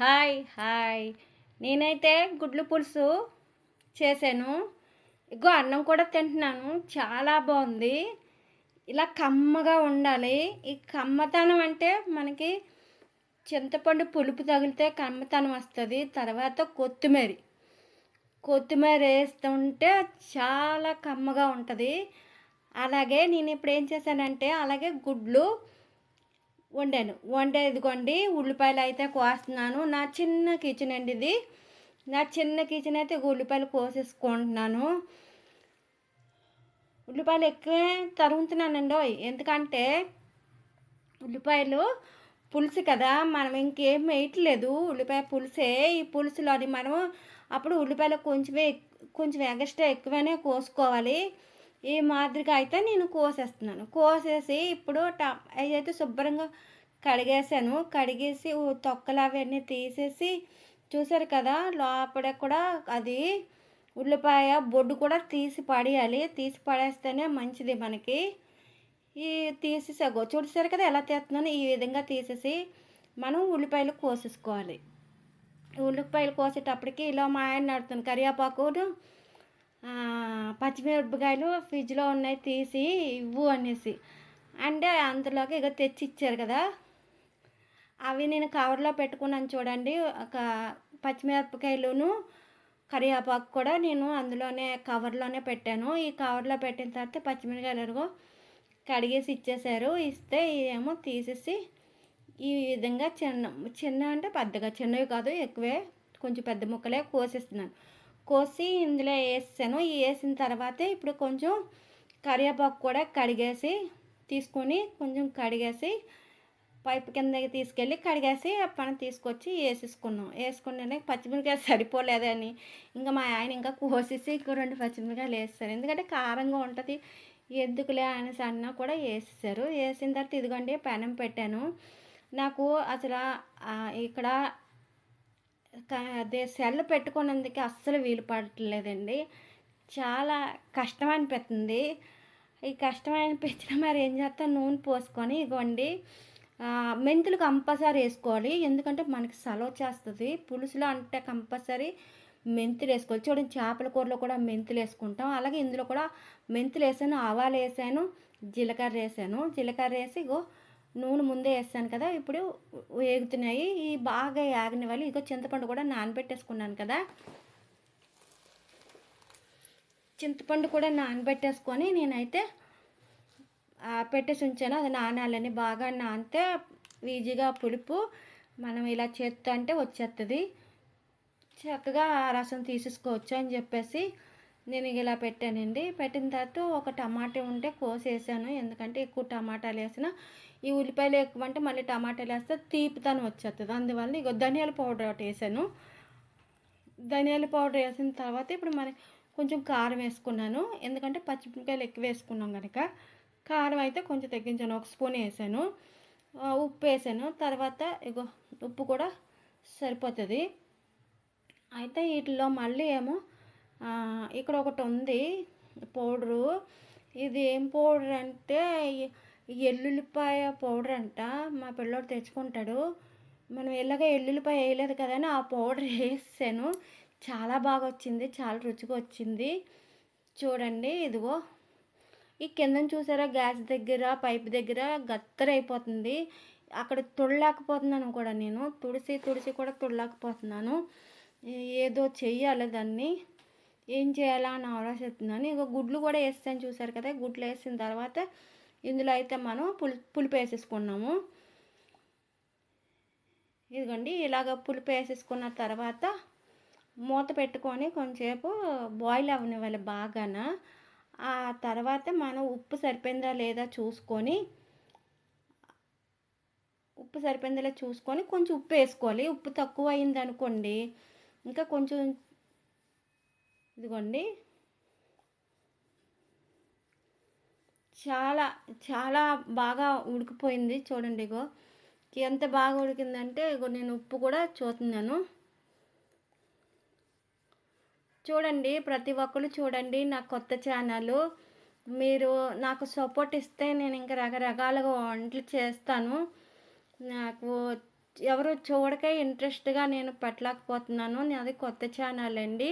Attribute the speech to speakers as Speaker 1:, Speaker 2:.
Speaker 1: Hi hi. నేనైతే గుడ్లు పులుసు చేశాను. ఇగో అన్నం కూడా తింటున్నాను. చాలా బాగుంది. ఇలా కమ్మగా ఉండాలి. ఈ కమ్మతనం అంటే మనకి చింతపండు పులుపు తగిలితే కమ్మతనం వస్తుంది. తర్వాత కొత్తిమీర. కొత్తిమీర వేస్తుంటే చాలా కమ్మగా ఉంటుంది. అలాగే నేను ఇప్పుడు ఏం చేశానంటే అలాగే గుడ్లు వండాను. వండే ఇదిగోండి ఉల్లిపాయలు అయితే కోస్తున్నాను. నా చిన్న కిచెన్ అండి ఇది. నా చిన్న కిచెన్ అయితే ఉల్లిపాయలు కోసేసుకుంటున్నాను. ఉల్లిపాయలు ఎక్కువే తరుగుతున్నానండి ఎందుకంటే ఉల్లిపాయలు పులుసు కదా మనం ఇంకేం వేయట్లేదు. ఉల్లిపాయ పులుసే. ఈ పులుసులోని మనం అప్పుడు ఉల్లిపాయలు కొంచెమే కొంచెం ఎగస్ట్రా ఎక్కువనే కోసుకోవాలి. ఈ మాదిరిగా అయితే నేను కోసేస్తున్నాను. కోసేసి ఇప్పుడు ట అయితే శుభ్రంగా కడిగేసాను కడిగేసి తొక్కలు అవన్నీ తీసేసి చూసారు కదా లోపల కూడా అది ఉల్లిపాయ బొడ్డు కూడా తీసి పడేయాలి. తీసి పడేస్తేనే మంచిది మనకి. ఈ తీసేసాగో చూసారు కదా ఎలా తీస్తున్నాను? ఈ విధంగా తీసేసి మనం ఉల్లిపాయలు కోసేసుకోవాలి. ఉల్లిపాయలు కోసేటప్పటికి ఇలా మా ఆయన నడుతుంది కరివేపాకును పచ్చిమిరపకాయలు ఫ్రిడ్జ్లో ఉన్నాయి తీసి ఇవ్వు అనేసి. అంటే అందులోకి ఇక తెచ్చి ఇచ్చారు కదా. అవి నేను కవర్లో పెట్టుకున్నాను చూడండి. ఒక పచ్చిమిరపకాయలును కరివేపాకు కూడా నేను అందులోనే కవర్లోనే పెట్టాను. ఈ కవర్లో పెట్టిన తర్వాత పచ్చిమిరపకాయలు ఎరుగు కడిగేసి ఇచ్చేసారు. ఇస్తే ఏమో తీసేసి ఈ విధంగా చిన్న చిన్న అంటే పెద్దగా చిన్నవి కాదు ఎక్కువే. కొంచెం పెద్ద ముక్కలే కోసేస్తున్నాను. కోసి ఇందులో వేసాను వేసిన తర్వాతే ఇప్పుడు కొంచెం కరివేపాకు కూడా కడిగేసి తీసుకొని కొంచెం కడిగేసి పైపు కిందకి తీసుకెళ్ళి కడిగేసి పని తీసుకొచ్చి వేసేసుకున్నాం. వేసుకున్నానే పచ్చిమిరకాయలు సరిపోలేదని. ఇంకా మా ఆయన ఇంకా కోసేసి ఇంకో రెండు పచ్చిమిరకాయలు వేస్తారు. ఎందుకంటే కారంగా ఉంటుంది. ఎందుకులే అనేసి అన్నా కూడా వేసేసారు. వేసిన తర్వాత ఇదిగోండి పెనం పెట్టాను. నాకు అసలు ఇక్కడ అదే సెల్ పెట్టుకున్నందుకు అస్సలు వీలు పడట్లేదండి. చాలా కష్టం అనిపిస్తుంది ఈ కష్టం అనిపించిన మరి ఏం చేస్తాను నూనె పోసుకొని ఇగోండి. మెంతులు కంపల్సరీ వేసుకోవాలి. ఎందుకంటే మనకి సలవ చేస్తుంది. పులుసులో అంటే కంపల్సరీ మెంతులు వేసుకోవాలి. చూడండి చేపల కూరలో కూడా మెంతులు వేసుకుంటాం. అలాగే ఇందులో కూడా మెంతులు వేసాను ఆవాలు వేసాను జీలకర్ర వేసాను. జీలకర్ర వేసి ఇగో నూనె ముందే వేస్తాను కదా ఇప్పుడు వేగుతున్నాయి ఈ బాగా యాగనివ్వాలి ఇగో చింతపండు కూడా నానబెట్టేసుకున్నాను కదా. చింతపండు కూడా నానబెట్టేసుకొని నేనైతే ఆ, పెట్టేసి ఉంచాను. అది నానాలని బాగా నానితే ఈజీగా పులుపు మనం ఇలా చేత్తో అంటే వచ్చేస్తుంది చక్కగా ఆ రసం తీసేసుకోవచ్చు అని చెప్పేసి నేను ఇలా పెట్టానండి. పెట్టిన తర్వాత ఒక టమాటా ఉంటే కోసేసాను. ఎందుకంటే ఎక్కువ టమాటాలు వేసిన ఈ ఉల్లిపాయలు ఎక్కువ అంటే మళ్ళీ టమాటాలు వేస్తే తీపితనం వచ్చేస్తుంది. అందువల్ల ఇక ధనియాల పౌడర్ ఒకటి వేసాను. ధనియాల పౌడర్ వేసిన తర్వాత ఇప్పుడు మరి కొంచెం కారం వేసుకున్నాను. ఎందుకంటే పచ్చిమిరపకాయలు ఎక్కువ వేసుకున్నాం కనుక కారం అయితే కొంచెం తగ్గించాను. ఒక స్పూన్ వేసాను. ఉప్పు వేసాను. తర్వాత ఇగో ఉప్పు కూడా సరిపోతుంది. అయితే వీటిలో మళ్ళీ ఏమో ఇక్కడ ఒకటి ఉంది పౌడరు. ఇది ఏం పౌడర్ అంటే ఎల్లుల్లిపాయ పౌడర్ అంట. మా పిల్లోడు తెచ్చుకుంటాడు. మనం ఇలాగ ఎల్లుల్లిపాయ వేయలేదు కదా అని ఆ పౌడర్ వేసాను. చాలా బాగా వచ్చింది చాలా రుచిగా వచ్చింది. చూడండి ఇదిగో. ఈ కింద చూసారా గ్యాస్ దగ్గర పైప్ దగ్గర గత్తరైపోతుంది. అక్కడ తుడలేకపోతున్నాను కూడా నేను. తుడిసి తుడిసి కూడా తుడలేకపోతున్నాను. ఏదో చెయ్యాలి దాన్ని. ఏం చేయాలా అని ఆలోచిస్తున్నాను. ఇక గుడ్లు కూడా వేస్తాను చూసారు కదా గుడ్లు వేసిన తర్వాత ఇందులో అయితే మనం పులి పులుపు వేసేసుకున్నాము. ఇదిగోండి ఇలాగ పులుపు వేసేసుకున్న తర్వాత మూత పెట్టుకొని కొంచెంసేపు బాయిల్ అవ్వనివ్వాలి బాగాన. ఆ తర్వాత మనం ఉప్పు సరిపోయిందా లేదా చూసుకొని ఉప్పు సరిపోయిందా లేదా చూసుకొని కొంచెం ఉప్పు వేసుకోవాలి. ఉప్పు తక్కువ అయింది అనుకోండి ఇంకా కొంచెం ఇదిగోండి. చాలా చాలా బాగా ఉడికిపోయింది చూడండి ఇగో. ఎంత బాగా ఉడికిందంటే ఇగో నేను ఉప్పు కూడా చూస్తున్నాను. చూడండి ప్రతి ఒక్కరు చూడండి నా కొత్త ఛానల్. మీరు నాకు సపోర్ట్ ఇస్తే నేను ఇంకా రకరకాలుగా వంటలు చేస్తాను. నాకు ఎవరు చూడక ఇంట్రెస్ట్‌గా నేను పెట్టలేకపోతున్నాను. నాది కొత్త ఛానల్ అండి.